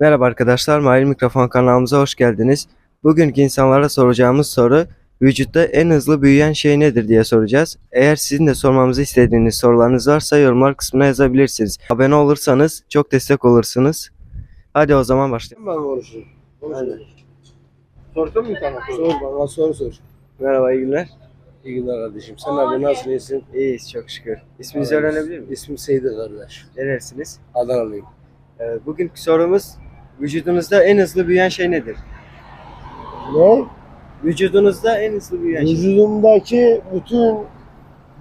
Merhaba arkadaşlar, Mahir Mikrofon kanalımıza hoş geldiniz. Bugünkü insanlara soracağımız soru, vücutta en hızlı büyüyen şey nedir diye soracağız. Eğer sizin de sormamızı istediğiniz sorularınız varsa yorumlar kısmına yazabilirsiniz. Abone olursanız çok destek olursunuz. Hadi o zaman başlayalım. Ben konuşayım. Aynen. Sorsun mu sana? Sor bana soru sor. Merhaba, iyi günler. İyi günler kardeşim. Sen abi nasıl iyisin? İyiyiz, çok şükür. İsminizi öğrenebilir miyim? İsmim Seydi kardeş. Neresiniz? Adanalıyım. Ee, bugünkü sorumuz, vücudunuzda en hızlı büyüyen şey nedir? Ne? Vücudunuzda en hızlı büyüyen şey. Vücudumdaki bütün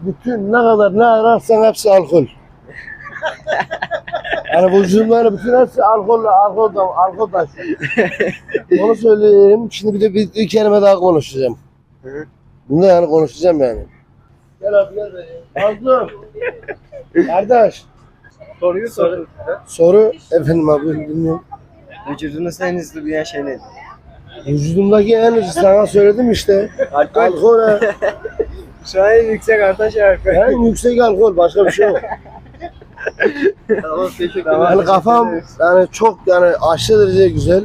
bütün ne kadar ne ararsan hepsi alkol. yani vücudumda bütün hepsi alkol, alkol da, alkol taşıyor. Onu söyleyeyim. Şimdi bir de bir, bir kelime daha konuşacağım. Bunda yani konuşacağım yani. Gel abi gel. Fazla. Kardeş. Soruyu sorun. Soru efendim abi dinliyorum. Vücudunuzda en hızlı büyüyen şey nedir? Vücudumdaki en hızlı sana söyledim işte. Alkol. Alkol. ha. Şu an en yüksek artan şey alkol. En yüksek alkol başka bir şey yok. Tamam teşekkür Yani kafam yani çok yani aşırı derece güzel.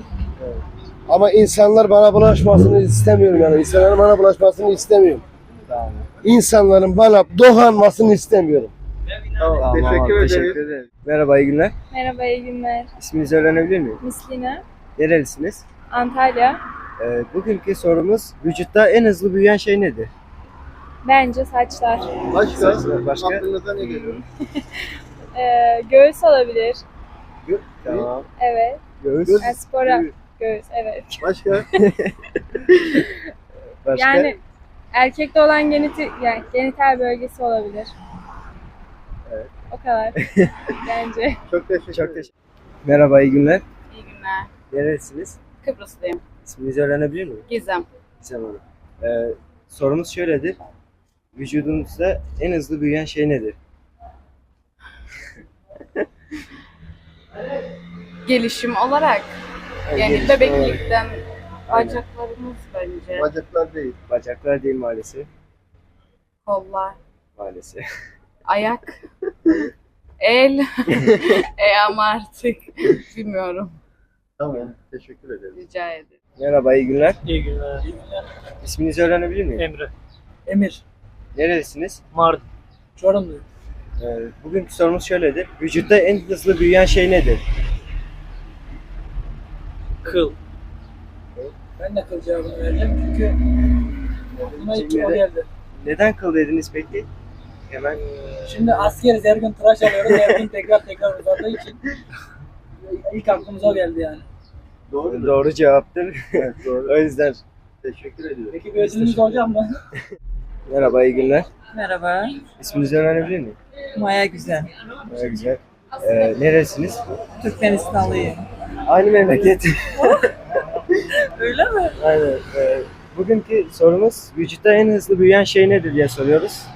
Ama insanlar bana bulaşmasını istemiyorum yani. İnsanların bana bulaşmasını istemiyorum. Tamam. İnsanların bana dokanmasını istemiyorum. Tamam, teşekkür, teşekkür ederim. Merhaba iyi günler. Merhaba, iyi günler. İsminizi öğrenebilir miyim? Mislina, Nerelisiniz? Antalya. Ee, bugünkü sorumuz vücutta en hızlı büyüyen şey nedir? Bence saçlar. Başka? Başka? Aklınıza ne geliyor? Ee, göğüs olabilir. Tamam. Evet. Göğüs. Yani spora. Göğüs, evet. Başka? Başka? Yani erkekte olan geniti, yani genital bölgesi olabilir. O kadar. Bence. Çok teşekkür Çok teşekkür Merhaba iyi günler. İyi günler. Nerelisiniz? Kıbrıslıyım. İsminizi öğrenebilir miyim? Gizem. Gizem Hanım. Ee, sorumuz şöyledir. Vücudunuzda en hızlı büyüyen şey nedir? Gelişim olarak yani gelişim bebeklikten bacaklarımız bence. Bacaklar değil. Bacaklar değil maalesef. Kollar, Maalesef. ayak, el. e ama artık bilmiyorum. Tamam. Teşekkür ederim. Rica ederim. Merhaba iyi günler. İyi günler. İsminizi öğrenebilir miyim? Emre. Emir. Nerelisiniz? Mardin. Çorumlu. Ee, bugünkü sorumuz şöyledir. Vücutta en hızlı büyüyen şey nedir? Kıl. Ben de kıl cevabını vereceğim çünkü buna ilk o geldi. Neden kıl dediniz peki? Hemen Şimdi askeriz her gün tıraş alıyoruz her gün tekrar tekrar uzadığı için ilk aklımıza geldi yani. Doğru. doğru cevaptır. Evet, doğru. o yüzden Teşekkür ediyorum. Peki bir ödülümüz olacak mı? merhaba iyi günler. Merhaba, İsminizi öğrenebilir miyim? Maya Güzel. Ee, güzel. Ee, neresiniz? Türkmenistanlıyım. Aynı memleket. Öyle mi? Aynen. Ee, bugünkü sorumuz vücutta en hızlı büyüyen şey nedir diye soruyoruz.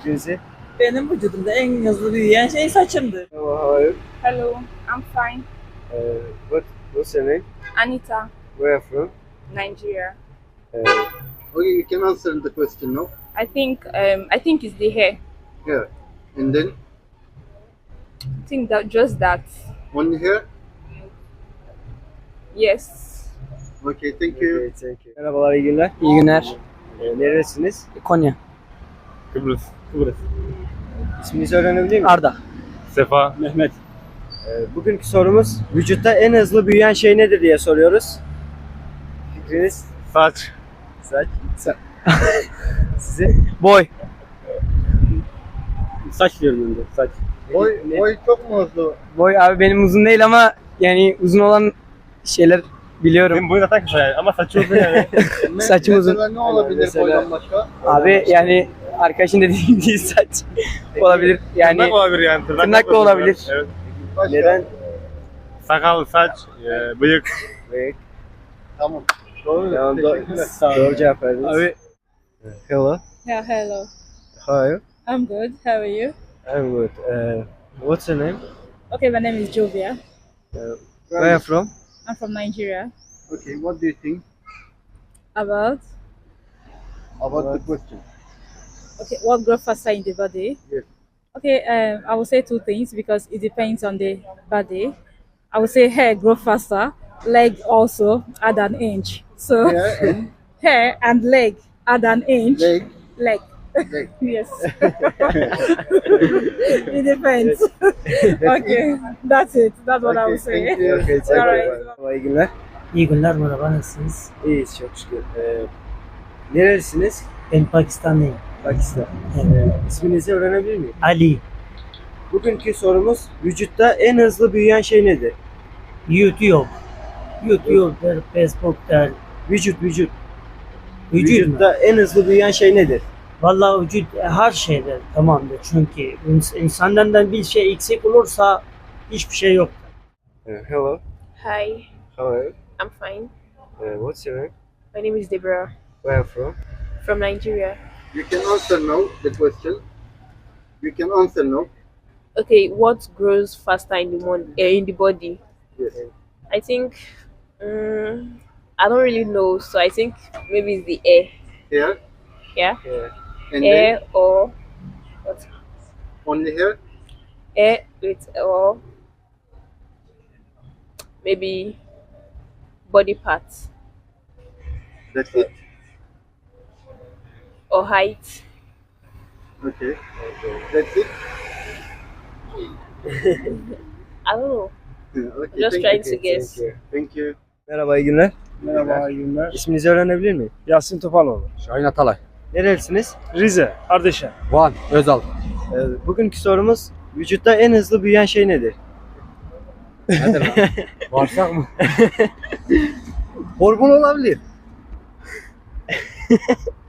Fikrinizi. Benim vücudumda en hızlı büyüyen şey saçımdır. Hello, how are you? Hello, I'm fine. Uh, what, what's your name? Anita, Where are you from? Nigeria. Uh, Okay, you can answer the question now. I think um, I think it's the hair. Here. And then I think that just that. only here. Yes. Okay, thank you. okay, thank you. Merhabalar, iyi günler. İyi günler. Ee, neresiniz? Konya. Kıbrıs. Kıbrıs. İsminizi öğrenebilir miyim? Arda. Sefa. Mehmet. Ee, bugünkü sorumuz vücutta en hızlı büyüyen şey nedir diye soruyoruz. Fikriniz? Saç. Saç. Sizin? Boy. Saç diyorum ben de. Saç. Boy, boy çok mu hızlı? Boy abi benim uzun değil ama yani uzun olan şeyler biliyorum. Benim boyum zaten kısa yani ama saçı uzun yani. Saçım uzun. Mesela ne olabilir Mesela- boydan başka? Abi yani arkadaşın dediği gibi saç olabilir. Yani tırnak olabilir yani. Tırnak, tırnak da olabilir. Evet. Başka? Neden? Sakal, saç, e, bıyık. Bıyık. Tamam. Doğru. Tamam, Teşekkürler. doğru, doğru cevap verdiniz. abi Hello. Yeah, hello. How are you? I'm good. How are you? I'm good. Uh, what's your name? Okay, my name is Jovia. Where are you from? I'm from Nigeria. Okay, what do you think About about the question? Okay, what growth faster in the body? Yes. Okay, um, I will say two things because it depends on the body. I would say hair grow faster, leg also add an inch. So Hair and hair and leg add an inch. leg. Leg. Leg. yes. it depends. okay, that's it. That's what I Okay, would say. Okay, All right. Merhaba, iyi günler. İyi günler merhaba nasılsınız? İyiyiz çok şükür. Ee, nerelisiniz? Ben Pakistanlıyım. Pakistan. Ee, isminizi öğrenebilir miyim? Ali. Bugünkü sorumuz vücutta en hızlı büyüyen şey nedir? YouTube. YouTube'dur, Facebook'tur. Vücut vücut. Vücut mu? Vücutta en hızlı büyüyen şey nedir? Vallahi vücut her şeyde tamamdır. Çünkü ins- insandan bir şey eksik olursa hiçbir şey yok. Uh, hello. Hi, How are you? I'm fine. Uh, what's your name? My name is Deborah Where are you from? from Nigeria. You can answer no, the question. You can answer no. Okay, what grows faster in the mon- uh, in the body? Yes. I think um, I don't really know, so I think maybe it's the air. Hair Yeah, Yeah. and air then or what? only hair. Air with or maybe body parts That's it. Or height. Okay. That's it. I don't know. okay. Just thank trying you. to guess. Thank you. Thank you. Merhaba iyi günler. Merhaba, iyi günler. İsminizi öğrenebilir miyim? Yasin Topaloğlu. Şahin Atalay. Nerelisiniz? Rize, Ardeşen. Van, Özal. Ee, bugünkü sorumuz vücutta en hızlı büyüyen şey nedir? Nedir lan? Bağırsak mı? Hormon olabilir.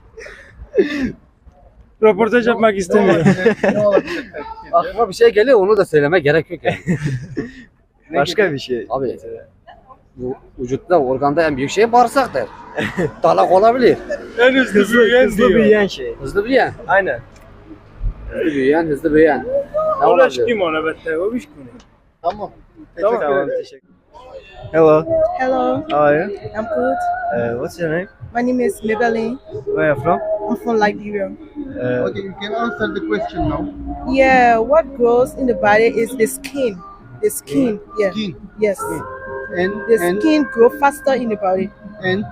Röportaj yapmak istemiyorum. ne olabilir? Aklıma bir şey geliyor onu da söyleme gerek yok yani. Başka bir şey. Abi bu vücutta organda en büyük şey bağırsaktır. Dalak olabilir. en hızlı, Hızlı, büyüyen hızlı diyor. büyüyen şey. Hızlı büyüyen. Aynen. Hızlı büyüyen, hızlı büyüyen. Ne Ulaş olabilir? kim ona bette? O bir konu. Tamam. Tamam, ederim. teşekkür Hello. Hello, How are you? I'm good. Uh, what's your name? My name is Maybelline. Where are you from? I'm from Liberia. Uh, Okay, you can answer the question now. Yeah, what grows in the body is the skin. The skin, yeah. Skin Yes. and The and skin grow faster in the body. and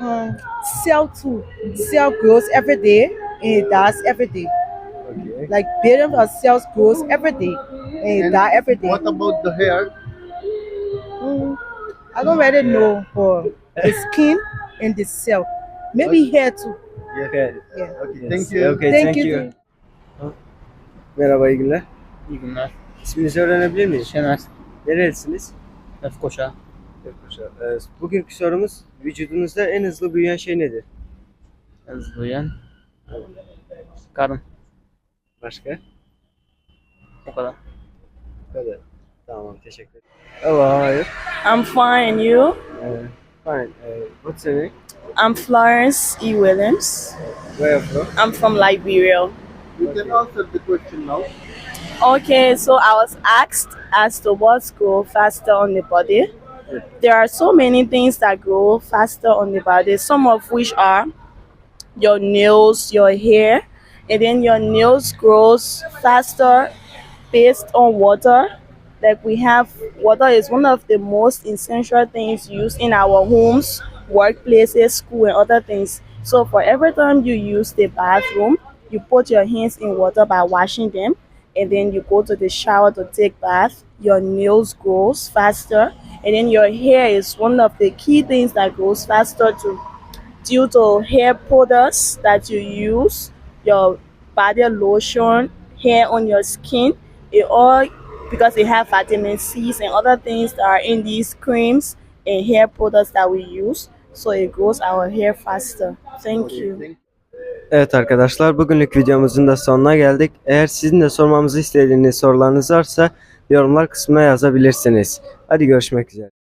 Um, cell too. Cell grows every day and it dies every day. okay. Like billions of cells grows every day and And die every day. what about the hair? Mm, I don't really know for the skin and the cell. Maybe hair too. Okay. Yeah. Okay, Yes. thank you. Okay, Thank thank, you. you. Merhaba, iyi günler. İyi günler. İsminizi öğrenebilir miyim? Şener. Nerelisiniz? Efkoşa. Ee, Bugünkü sorumuz vücudunuzda en hızlı büyüyen şey nedir? Hızlıyan. Karın. Başka? O kadar. Böyle. Tamam, teşekkür ederim. Hello, how are you? I'm fine. You? Uh, fine. Uh, what's your name? I'm Florence E. Williams. Where from? I'm from Liberia. You can answer the question now. Okay, so I was asked as to what grows faster on the body. There are so many things that grow faster on the body, some of which are your nails, your hair, and then your nails grows faster based on water. Like we have water is one of the most essential things used in our homes, workplaces, school, and other things. So for every time you use the bathroom, you put your hands in water by washing them and then you go to the shower to take bath. Your nails grows faster and then your hair is one of the key things that grows faster too due to hair products that you use your body lotion hair on your skin. It all because they have vitamin c's and other things that are in these creams and hair products that we use so it grows our hair faster thank you Evet arkadaşlar bugünlük videomuzun da sonuna geldik. Eğer sizin de sormamızı istediğiniz sorularınız varsa yorumlar kısmına yazabilirsiniz. Hadi görüşmek üzere.